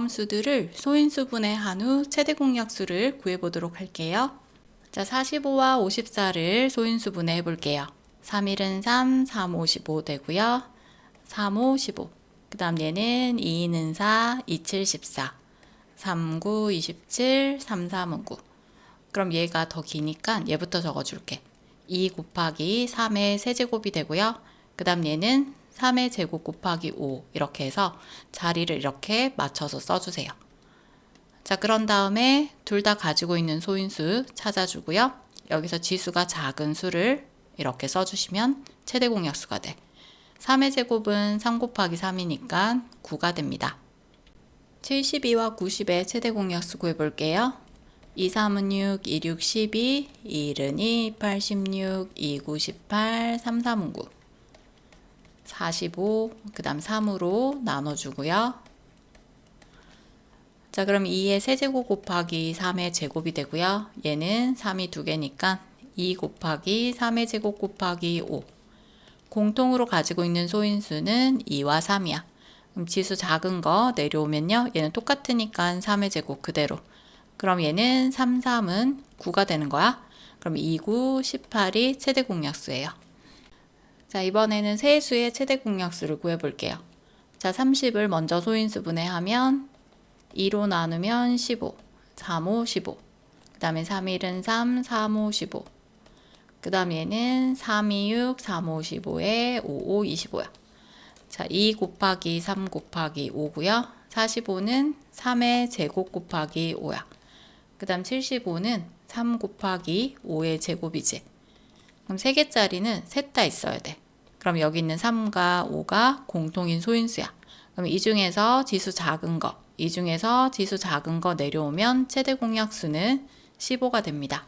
다음 수들을 소인수 분해 한 후 최대 공약수를 구해보도록 할게요. 자, 45와 54를 소인수 분해 해 볼게요. 3일은 3, 3, 5, 15 되고요. 3, 5, 15. 그 다음 얘는 2는 4, 2, 7, 14. 3, 9, 27, 3, 3은 9. 그럼 얘가 더 기니까 얘부터 적어줄게. 2 곱하기 3의 세제곱이 되고요. 그 다음 얘는 3의 제곱 곱하기 5 이렇게 해서 자리를 이렇게 맞춰서 써주세요. 자, 그런 다음에 둘 다 가지고 있는 소인수 찾아주고요. 여기서 지수가 작은 수를 이렇게 써주시면 최대 공약수가 돼. 3의 제곱은 3 곱하기 3이니까 9가 됩니다. 72와 90의 최대 공약수 구해볼게요. 2, 3은 6, 2, 6, 12, 2, 1은 2, 8, 16, 2, 9, 18, 3, 3은 9. 45, 그 다음 3으로 나눠주고요. 자, 그럼 2의 세제곱 곱하기 3의 제곱이 되고요. 얘는 3이 두 개니까 2 곱하기 3의 제곱 곱하기 5. 공통으로 가지고 있는 소인수는 2와 3이야. 그럼 지수 작은 거 내려오면요. 얘는 똑같으니까 3의 제곱 그대로. 그럼 얘는 3, 3은 9가 되는 거야. 그럼 2, 9, 18이 최대 공약수예요. 자, 이번에는 세수의 최대 공약수를 구해볼게요. 자, 30을 먼저 소인수 분해하면 2로 나누면 15, 3, 5, 15. 그 다음에 3, 1은 3, 3, 5, 15. 그 다음 얘는 3, 2, 6, 3, 5, 15에 5, 5, 25야. 자, 2 곱하기 3 곱하기 5고요. 45는 3의 제곱 곱하기 5야. 그 다음 75는 3 곱하기 5의 제곱이지. 그럼 3개짜리는 셋 다 있어야 돼. 그럼 여기 있는 3과 5가 공통인 소인수야. 그럼 이 중에서 지수 작은 거, 이 중에서 지수 작은 거 내려오면 최대 공약수는 15가 됩니다.